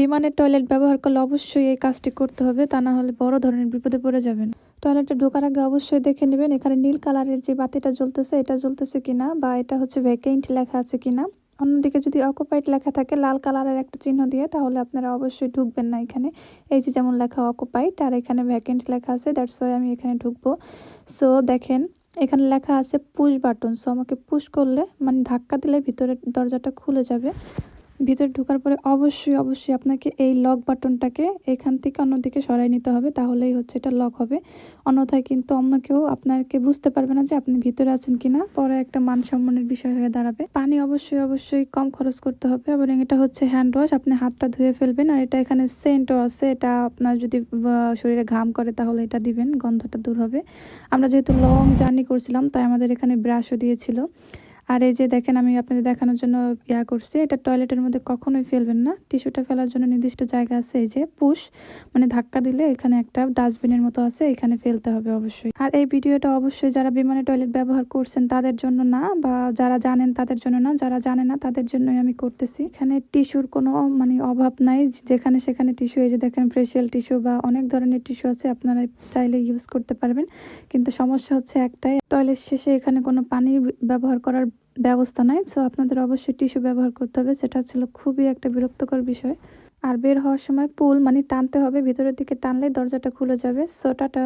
বিমানের টয়লেট ব্যবহার করলে অবশ্যই এই কাজটি করতে হবে, তা না হলে বড় ধরনের বিপদে পড়ে যাবেন। টয়লেটে ঢোকার আগে অবশ্যই দেখে নেবেন, এখানে নীল কালারের যে বাতিটা জ্বলতেছে, এটা জ্বলতেছে কিনা বা এটা হচ্ছে ভ্যাকেন্ট লেখা আছে কিনা। অন্যদিকে যদি অকুপাইড লেখা থাকে, লাল কালারের একটা চিহ্ন দিয়ে, তাহলে আপনারা অবশ্যই ঢুকবেন না এখানে। এই যে যেমন লেখা অকুপাইড আর এখানে ভ্যাকেন্ট লেখা আছে দ্যাটস ওয়াই আমি এখানে ঢুকবো। সো দেখেন, এখানে লেখা আছে পুশ বাটন সো আমাকে পুশ করলে মানে ধাক্কা দিলে ভিতরের দরজাটা খুলে যাবে। ভিতরে ঢোকার পরে অবশ্যই অবশ্যই আপনাকে এই লক বাটনটাকে এখান থেকে অন্যদিকে সরাই নিতে হবে, তাহলেই হচ্ছে এটা লক হবে। অন্যথায় কিন্তু অন্য কেউ আপনাকে বুঝতে পারবে না যে আপনি ভিতরে আছেন কিনা। পরে একটা মান সম্মানের বিষয় হয়ে দাঁড়াবে। পানি অবশ্যই অবশ্যই কম খরচ করতে হবে এবং এটা হচ্ছে হ্যান্ড ওয়াশ আপনি হাতটা ধুয়ে ফেলবেন আর এটা এখানে সেন্টও আছে, এটা আপনার যদি শরীরে ঘাম করে তাহলে এটা দিবেন, গন্ধটা দূর হবে। আমরা যেহেতু লং জার্নি করছিলাম, তাই আমাদের এখানে ব্রাশও দিয়েছিল। আর এই যে দেখেন, আমি আপনাদের দেখানোর জন্য ইয়া করছি। এটা টয়লেটের মধ্যে কখনোই ফেলবেন না। টিস্যুটা ফেলার জন্য নির্দিষ্ট জায়গা আছে। এই যে পুশ মানে ধাক্কা দিলে এখানে একটা ডাস্টবিনের মতো আছে, এখানে ফেলতে হবে অবশ্যই। আর এই ভিডিওটা অবশ্যই যারা বিমানে টয়লেট ব্যবহার করছেন, তাদের জন্য না, বা যারা জানেন তাদের জন্য না, যারা জানে না, তাদের জন্যই আমি করতেছি। এখানে টিস্যুর কোনো মানে অভাব নাই। যেখানে সেখানে টিস্যু, এই যে দেখেন ফেশিয়াল টিস্যু বা অনেক ধরনের টিস্যু আছে, আপনারা চাইলে ইউজ করতে পারবেন। কিন্তু সমস্যা হচ্ছে একটাই টয়লেট শেষে এখানে কোনো পানি ব্যবহার করার ব্যবস্থা নাই। সো আপনাদের অবশ্যই টিস্যু ব্যবহার করতে হবে। সেটা ছিল খুবই একটা বিরক্তকর বিষয়। আর বের হওয়ার সময় পুল মানে টানতে হবে। ভিতরের দিকে টানলে দরজাটা খুলে যাবে। So tata.